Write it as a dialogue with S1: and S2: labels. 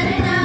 S1: Karuna